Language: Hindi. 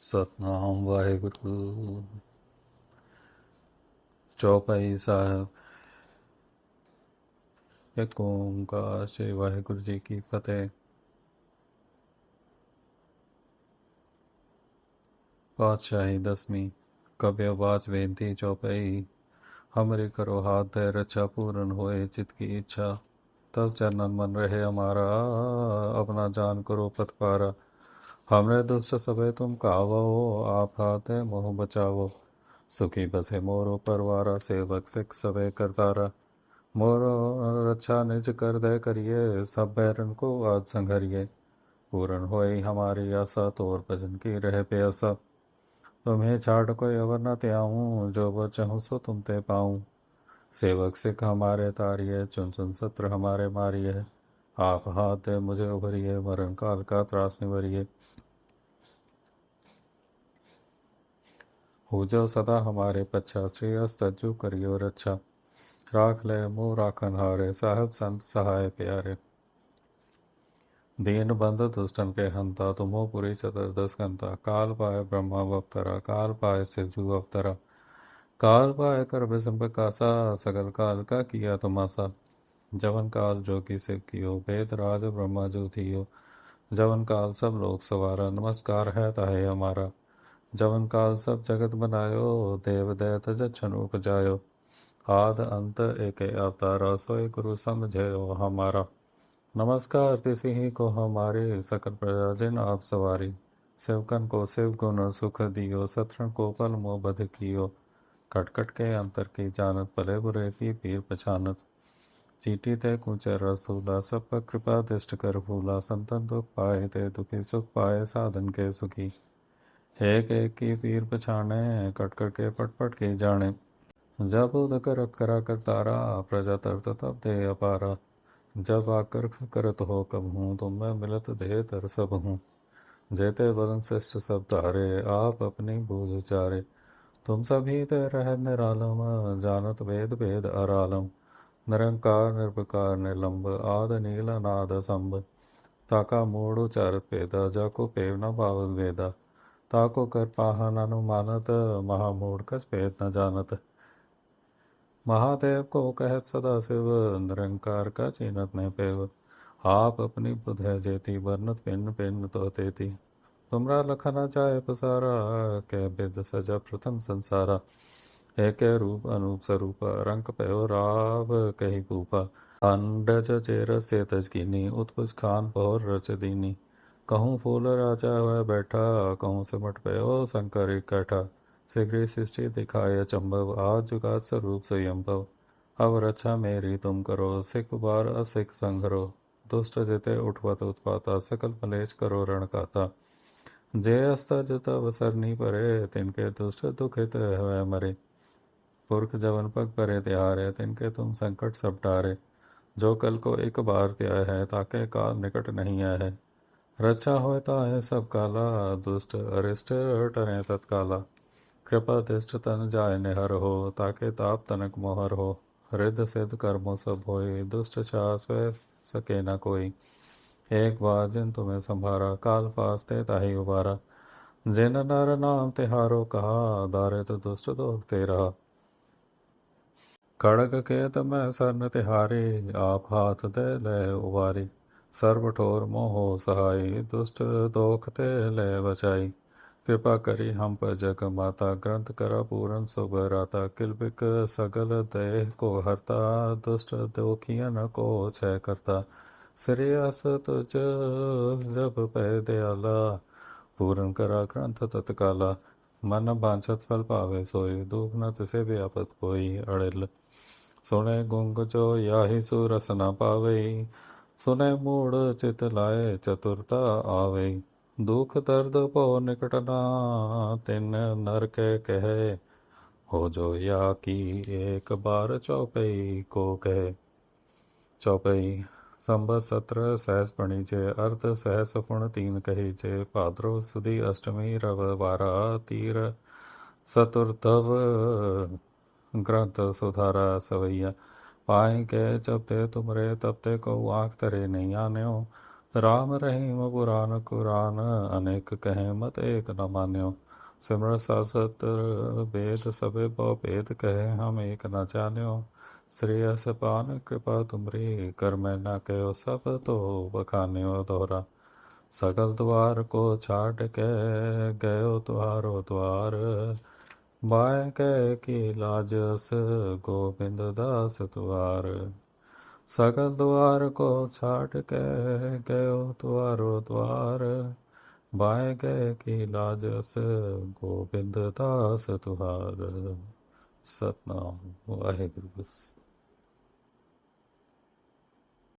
ਸਤਨਾਮ ਵਾਹਿਗੁਰੂ ਚੌਪਈ ਸਾਹਿਬ ਇੱਕ ਓੰਕਾਰ ਸ੍ਰੀ ਵਾਹਿਗੁਰੂ ਜੀ ਕੀ ਫਤਿਹ ਪਾਤਸ਼ਾਹੀ ਦਸਵੀਂ ਕਬਿਆਵਾਚ ਬੇਨਤੀ ਚੌਪਈ हमरे करो हाथ है रक्षा पूर्ण होए चित की इच्छा तब चरणन मन रहे हमारा अपना जान करो पथ पारा हमरे दुष्ट सबे तुम कावो, आप हाथ मोह बचावो। सुखी बसे मोरो परवारा, सेवक सिख सबे करतारा। मोरो रक्षा निज कर दे करिए, सब बैरन को आज संघरिए। पूर्ण होई हमारी आशा, तोर भजन की रह प्यासा। तुम्हें छाड़ कोई अवर न त्याऊं, जो वो चाहूँ सो तुम ते पाऊँ। सेवक सिख हमारे तारिये चुन चुन सत्र हमारे मारिये आप हाथ मुझे उभरिए मरण काल का त्रास निवरिए। हो जो सदा हमारे पच्छा श्री अस्तजु करियो रक्षा राख ले, मुँह राखन हारे, साहब संत सहाय प्यारे। दीन बंध दुष्टन के हंता, तुमो पुरी चतुर्दश कंता काल पाए ब्रह्मा अवतरा, काल पाए शिवजू अवतरा। काल पाए कर बिसम कासा सगल काल का किया तमासा जवन काल जो की शिव कियो वेद राज ब्रह्मा जो थियो। जवन काल सब लोग सवारा, नमस्कार है ताहे हमारा। जवन काल सब जगत बनायो, देव दैत जछन उपजायो। आद अंत एक अवतारा, सोय गुरु समझयो हमारा। नमस्कार तिसी ही को हमारे सकल प्रजा, जिन आप सवारी। सेवकन को शिव गुण सुख दियो, सत्रन को पल मोह बध कियो। कटकट के अंतर की जानत, भले बुरे की पीर पछानत। चीटी ते कुचे रसूला सब पर कृपा दिष्ट कर भूला संतन दुख पाए ते दुखी, सुख पाए साधन के सुखी। एक एक की पीर पछाने कटकट के पटपट की जाने। जब उदक रख करा तारा, प्रजा तरत तब दे अपारा। जब आकर करत हो कब हूँ, तुम मैं मिलत दे तर सब हूँ। जेते बदन श्रेष्ठ सब तारे आप अपनी बूझ चारे। तुम सभी ते रह निरालम, जानत वेद वेद अरालम। निरंकार निर्विकार निलंब आद नील नाद संभ ताका मूड उचारत पेदा जाको पेव न पावत वेदा ताको कर पाहन अनुमानत महामूढ़ कछ पेद न जानत महादेव को कहत सदा शिव निरंकार का चीनत नहीं पेव आप अपनी बुध है जेती वर्णत पिन पिन तो तेती तुमरा लखना चाहे पसारा कह बिद सजा प्रथम संसारा एक रूप अनूप स्वरूप रंक पयो राव कही पूपा अंडज चेर से तजकीनी, उत्पुज खान पौर रच दीनी। कहूँ फूल राजा हुआ बैठा, कहूँ सिमट पयो शंकर इकट्ठा। शीघ्र सृष्टि दिखाए चंबव, आज जुगात स्वरूप स्वयंभव अब रक्षा मेरी तुम करो, सिख बार असिख संघरो। दुष्ट जिते उठवत उत्पाता, सकल मलेच करो रणकाता। जे अस्ता जुता वसरनी परे, तिनके दुष्ट दुखित हुए मरे। पुरख जवन पग परे त्यारे तिनके तुम संकट सब टारे। जो कल को एक बार त्याय है, ताके काल निकट नहीं आए है रक्षा होता है सब काला, दुष्ट अरिष्ट टरे तत्काला। कृपा तिष्ट तन जाय निहर हो, ताके ताप तनक मोहर हो। हृद सिद्ध कर्मों सब होए दुष्ट छास सके न कोई। एक बार जिन तुम्हें संभारा, काल पास ते ताही उबारा जिन नर नाम तिहारो कहा दारित दुष्ट दोख तेरा खड़ग केत मैं सरन तिहारी आप हाथ दे ले उबारी सर्व ठोर मोहो सहाई दुष्ट दोख ते ले बचाई कृपा करी हम पर जग माता ग्रंथ करा पूरन सुबराता किलबिक सगल देह को हरता दुष्ट दोखियन को छय करता श्रेयस तुझ जब पै दयाला पूरन करा ग्रंथ तत्काला मन बांछत फल पावे सोई, दुख न तिसे व्यापत कोई अड़िल। सुने गुंग जो याही सुरस न पावे, सुने मूड चित लाए चतुरता आवे। दुख दर्द पो निकटना तिन नर के कहे, हो जो या की एक बार चौपई को कहे। चौपई संबत सत्र सहस पणी जे अर्थ सहस पुण तीन कही जे पाद्रो सुधी अष्टमी रविवारा तीर चतुर्थव ग्रंथ सुधारा सवैया। पाए के जब ते तुमरे तब ते को आँख तरे नहीं आने राम रहीम पुराण कुरान, अनेक कहें मत एक न मान्यो। सिमर सासत वेद सबे भेद कहे हम एक न जान्यो। श्रेयस पान कृपा तुमरी कर मैं न कहो सब तो बखान्यो दोहरा सकल द्वार को छाट के गयो तुहारो द्वार बाय कह की लाजस गोविंद दास तुआर सकल द्वार को छाट के गयो द्वारो द्वार बाएँ गए की लाजस गोविंद दास तुहार सतनाम वाहेगुरु